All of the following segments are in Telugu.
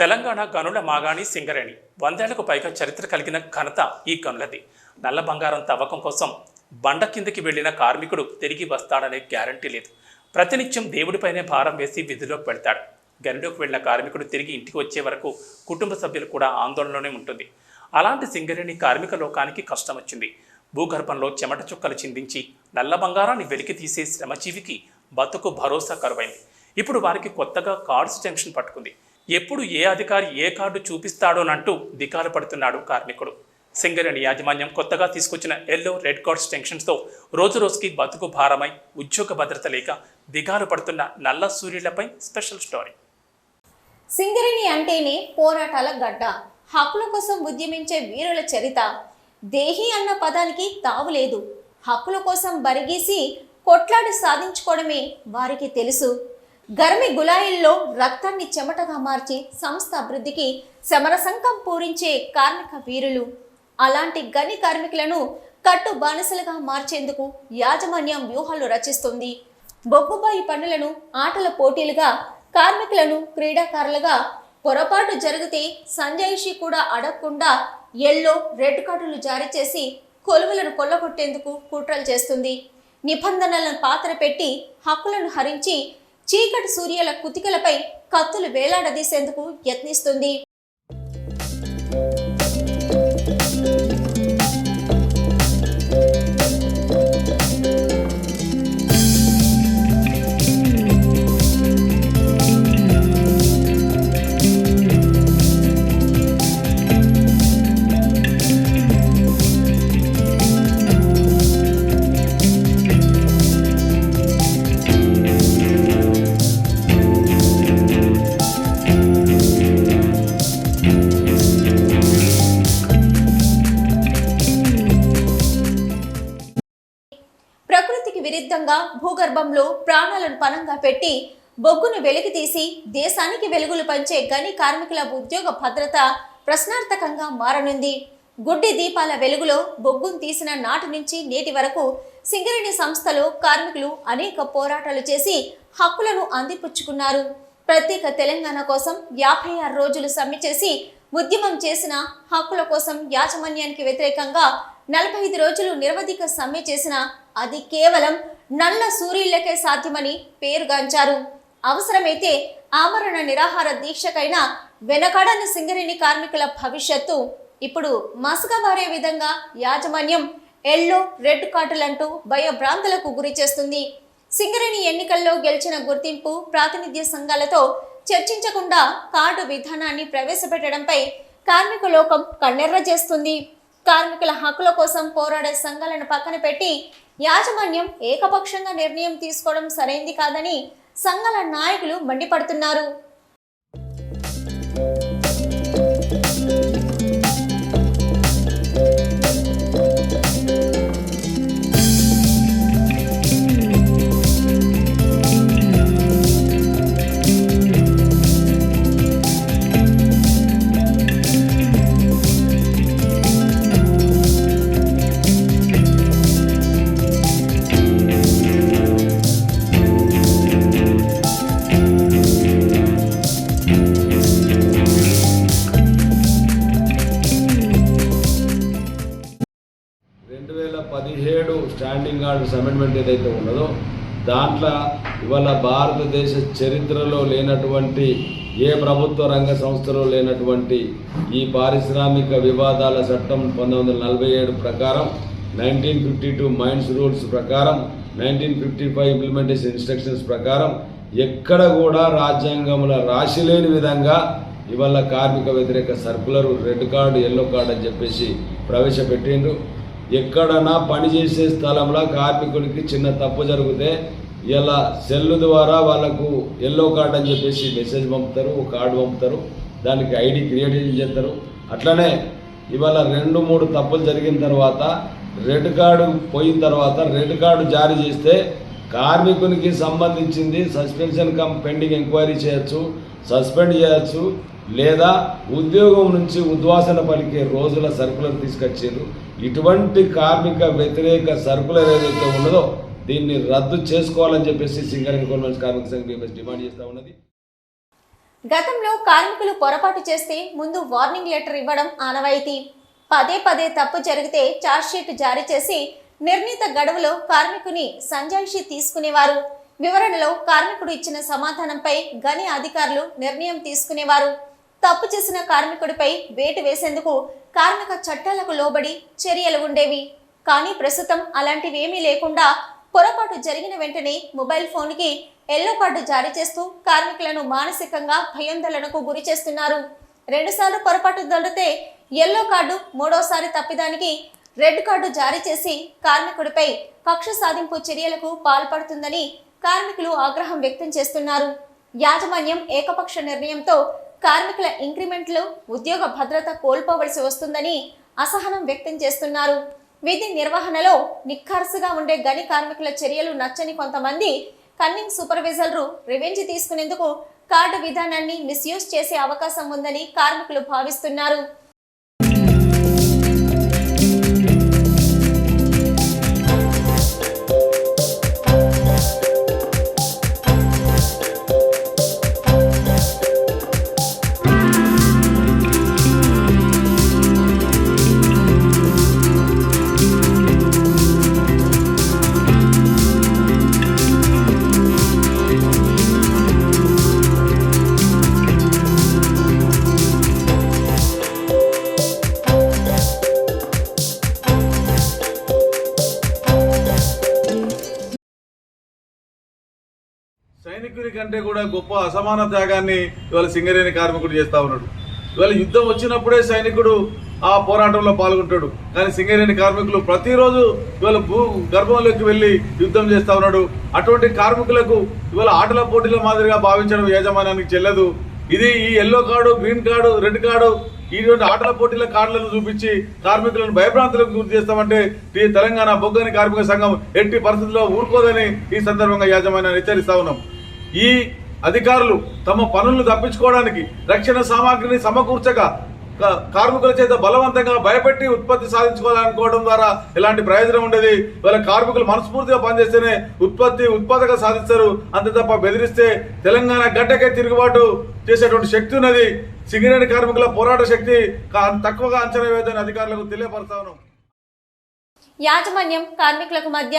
తెలంగాణ గనుల మాగాణి సింగరేణి. వందేళ్ళకు పైగా చరిత్ర కలిగిన ఘనత ఈ గనులది. నల్ల బంగారం తవ్వకం కోసం బండ కిందకి వెళ్ళిన కార్మికుడు తిరిగి వస్తాడనే గ్యారంటీ లేదు. ప్రతినిత్యం దేవుడిపైనే భారం వేసి విధిలోకి వెళ్తాడు గనిలోకి వెళ్ళిన కార్మికుడు తిరిగి ఇంటికి వచ్చే వరకు కుటుంబ సభ్యులు కూడా ఆందోళనలోనే ఉంటుంది. అలాంటి సింగరేణి కార్మిక లోకానికి కష్టం వచ్చింది భూగర్భంలో చెమట చుక్కలు చిందించి నల్ల బంగారాన్ని వెలికి తీసే శ్రమజీవికి బతుకు భరోసా కరువైంది. ఇప్పుడు వారికి కొత్తగా కార్డ్స్ జంక్షన్ పట్టుకుంది. ఎప్పుడు ఏ అధికారి ఏ కార్డు చూపిస్తాడోనంటూ దిగాలు పడుతున్నాడు కార్మికుడు. సింగరేణి యాజమాన్యం కొత్తగా తీసుకొచ్చిన ఎల్లో రెడ్ కార్డ్స్ టెన్షన్స్తో రోజు రోజుకి బతుకు భారమై ఉద్యోగ భద్రత లేక దిగాలు పడుతున్న నల్ల సూర్యులపై స్పెషల్ స్టోరీ. సింగరేణి అంటేనే పోరాటాల గడ్డ. హక్కుల కోసం ఉద్యమించే వీరుల చరిత. దేహి అన్న పదానికి తావులేదు హక్కుల కోసం బరిగీసి కొట్లాడి సాధించుకోవడమే వారికి తెలుసు. గర్మి గులాయిల్లో రక్తాన్ని చెమటగా మార్చి సంస్థ అభివృద్ధికి సమరసంకం పూరించే కార్మిక వీరులు. అలాంటి గని కార్మికులను కట్టు బానిసలుగా మార్చేందుకు యాజమాన్యం వ్యూహాలు రచిస్తుంది. బొగ్గుబాయి పనులను ఆటల పోటీలుగా కార్మికులను క్రీడాకారులుగా పొరపాటు జరిగితే సంజాయిషి కూడా అడగకుండా ఎల్లో రెడ్ కార్డులు జారీ చేసి కొలువులను కొల్లగొట్టేందుకు కుట్రలు చేస్తుంది. నిబంధనలను పాత్ర పెట్టి హక్కులను హరించి చీకటి సూర్యుల కుతికలపై కత్తులు వేలాడదీసేందుకు యత్నిస్తుంది. ప్రకృతికి విరుద్ధంగా భూగర్భంలో ప్రాణాలను పణంగా పెట్టి బొగ్గును వెలికి తీసి దేశానికి వెలుగులు పంచే గని కార్మికుల ఉద్యోగ భద్రత ప్రశ్నార్థకంగా మారనుంది. గుడ్డి దీపాల వెలుగులో బొగ్గును తీసిన నాటి నుంచి నేటి వరకు సింగరేణి సంస్థలో కార్మికులు అనేక పోరాటాలు చేసి హక్కులను అందిపుచ్చుకున్నారు. ప్రత్యేక తెలంగాణ కోసం యాభై ఆరు రోజులు సమ్మె చేసి ఉద్యమం చేసిన హక్కుల కోసం యాజమాన్యానికి వ్యతిరేకంగా నలభై ఐదు రోజులు నిరవధిక సమ్మె చేసిన అది కేవలం నల్ల సూర్యులకే సాధ్యమని పేరుగాంచారు. అవసరమైతే ఆమరణ నిరాహార దీక్షకైనా వెనకాడని సింగరేణి కార్మికుల భవిష్యత్తు ఇప్పుడు మసకబారే విధంగా యాజమాన్యం ఎల్లో రెడ్ కార్డులంటూ భయభ్రాంతులకు గురి చేస్తుంది. సింగరేణి ఎన్నికల్లో గెలిచిన గుర్తింపు ప్రాతినిధ్య సంఘాలతో చర్చించకుండా కార్డు విధానాన్ని ప్రవేశపెట్టడంపై కార్మిక లోకం కన్నెర్ర చేస్తుంది. కార్మికుల హక్కుల కోసం పోరాడే సంఘాలను పక్కన పెట్టి యాజమాన్యం ఏకపక్షంగా నిర్ణయం తీసుకోవడం సరైంది కాదని సంఘాల నాయకులు మండిపడుతున్నారు. స్టాండింగ్ అమెండ్మెంట్ ఏదైతే ఉన్నదో దాంట్లో ఇవాళ భారతదేశ చరిత్రలో లేనటువంటి ఏ ప్రభుత్వ రంగ సంస్థలో లేనటువంటి ఈ పారిశ్రామిక వివాదాల చట్టం పంతొమ్మిది వందల నలభై ఏడు ప్రకారం nineteen fifty two mines rules ప్రకారం nineteen fifty five implementation instructions ప్రకారం ఎక్కడ కూడా రాజ్యాంగంలో రాసి లేని విధంగా ఇవాళ కార్మిక వ్యతిరేక circular red card yellow card అని చెప్పేసి ప్రవేశపెట్టిండ్రు. ఎక్కడన్నా పనిచేసే స్థలంలో కార్మికుడికి చిన్న తప్పు జరిగితే ఇలా సెల్ ద్వారా వాళ్ళకు ఎల్లో కార్డ్ అని చెప్పేసి మెసేజ్ పంపుతారు ఒక కార్డు పంపుతారు దానికి ఐడి క్రియేట్ చేస్తారు అట్లనే ఇవాళ రెండు మూడు తప్పులు జరిగిన తర్వాత రెడ్ కార్డు పోయిన తర్వాత రెడ్ కార్డు జారీ చేస్తే కార్మికునికి సంబంధించింది సస్పెన్షన్ కమ్ పెండింగ్ ఎంక్వైరీ చేయొచ్చు సస్పెండ్ చేయొచ్చు లేదా ఉద్యోగం నుంచి ఉద్వాసన పలికే రోజుల సరుకులను తీసుకొచ్చారు. ఇటువంటి కార్మిక వ్యతిరేక సరుకులు ఏదైతే ఉన్నదో దీన్ని రద్దు చేసుకోవాలని చెప్పేసి సింగరేణి గవర్నమెంట్ కార్మిక సంఘం డిమాండ్ చేస్తూ ఉన్నది. గతంలో కార్మికులు పొరపాటు చేస్తే ముందు వార్నింగ్ లెటర్ ఇవ్వడం ఆనవాయితీ. పదే పదే తప్పు జరిగితే చార్జ్షీట్ జారీ చేసి నిర్ణీత గడువులో కార్మికుని సంజాయిషి తీసుకునేవారు. వివరణలో కార్మికుడు ఇచ్చిన సమాధానంపై గని అధికారులు నిర్ణయం తీసుకునేవారు. తప్పు చేసిన కార్మికుడిపై వేటు వేసేందుకు కార్మిక చట్టాలకు లోబడి చర్యలు ఉండేవి. కానీ ప్రస్తుతం అలాంటివేమీ లేకుండా పొరపాటు జరిగిన వెంటనే మొబైల్ ఫోన్కి ఎల్లో కార్డు జారీ చేస్తూ కార్మికులను మానసికంగా భయాందోళనకు గురి చేస్తున్నారు. రెండుసార్లు పొరపాటు దొరికితే ఎల్లో కార్డు మూడోసారి తప్పిదానికి రెడ్ కార్డు జారీ చేసి కార్మికుడిపై కక్ష సాధింపు చర్యలకు పాల్పడుతుందని కార్మికులు ఆగ్రహం వ్యక్తం చేస్తున్నారు. యాజమాన్యం ఏకపక్ష నిర్ణయంతో కార్మికుల ఇంక్రిమెంట్లు ఉద్యోగ భద్రత కోల్పోవలసి వస్తుందని అసహనం వ్యక్తం చేస్తున్నారు. విధి నిర్వహణలో నిఖార్సుగా ఉండే గని కార్మికుల చర్యలు నచ్చని కొంతమంది కన్నింగ్ సూపర్వైజర్లు రివెంజ్ తీసుకునేందుకు కార్డు విధానాన్ని మిస్యూజ్ చేసే అవకాశం ఉందని కార్మికులు భావిస్తున్నారు. సైనికుని కంటే కూడా గొప్ప అసమాన త్యాగాన్ని ఇవాళ సింగరేణి కార్మికుడు చేస్తా ఉన్నాడు. ఇవాళ యుద్ధం వచ్చినప్పుడే సైనికుడు ఆ పోరాటంలో పాల్గొంటాడు. కానీ సింగరేణి కార్మికులు ప్రతిరోజు ఇవాళ భూ గర్భంలోకి వెళ్ళి యుద్ధం చేస్తా ఉన్నాడు. అటువంటి కార్మికులకు ఇవాళ ఆటల పోటీల మాదిరిగా భావించడం యాజమాన్యానికి చెల్లదు. ఇది ఈ yellow card green card red card ఇటువంటి ఆటల పోటీల కార్డులను చూపించి కార్మికులను భయభ్రాంతులకు గురి చేస్తామంటే ఈ తెలంగాణ బొగ్గని కార్మిక సంఘం ఎట్టి పరిస్థితుల్లో ఊరుకోదని ఈ సందర్భంగా యాజమాన్యాన్ని హెచ్చరిస్తా ఉన్నాం. ఈ అధికారులు తమ పనులను తప్పించుకోవడానికి రక్షణ సామాగ్రిని సమకూర్చక కార్మికుల చేత బలవంతంగా భయపెట్టి ఉత్పత్తి సాధించుకోవాలనుకోవడం ద్వారా ఇలాంటి ప్రయోజనం ఉండేది? వాళ్ళ కార్మికులు మనస్ఫూర్తిగా పనిచేస్తేనే ఉత్పత్తి ఉత్పాదక సాధిస్తారు. అంతే తప్ప బెదిరిస్తే తెలంగాణ గడ్డకే తిరుగుబాటు చేసేటువంటి శక్తి ఉన్నది. సింగరేణి కార్మికుల పోరాట శక్తి తక్కువగా అంచనా వేయదని అధికారులకు తెలియపరుస్తా ఉన్నాం. యాజమాన్యం కార్మికులకు మధ్య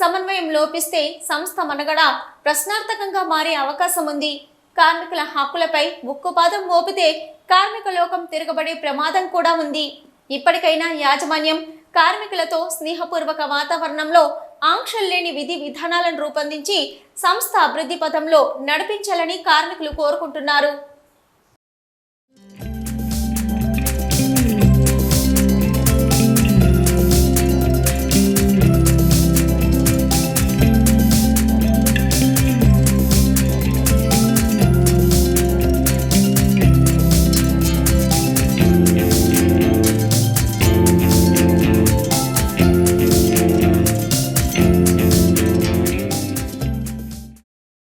సమన్వయం లోపిస్తే సంస్థ మనగడ ప్రశ్నార్థకంగా మారే అవకాశం ఉంది. కార్మికుల హక్కులపై ఉక్కుపాదం మోపితే కార్మిక లోకం తిరగబడే ప్రమాదం కూడా ఉంది. ఇప్పటికైనా యాజమాన్యం కార్మికులతో స్నేహపూర్వక వాతావరణంలో ఆంక్షలు లేని విధి విధానాలను రూపొందించి సంస్థ అభివృద్ధి పథంలో నడిపించాలని కార్మికులు కోరుకుంటున్నారు.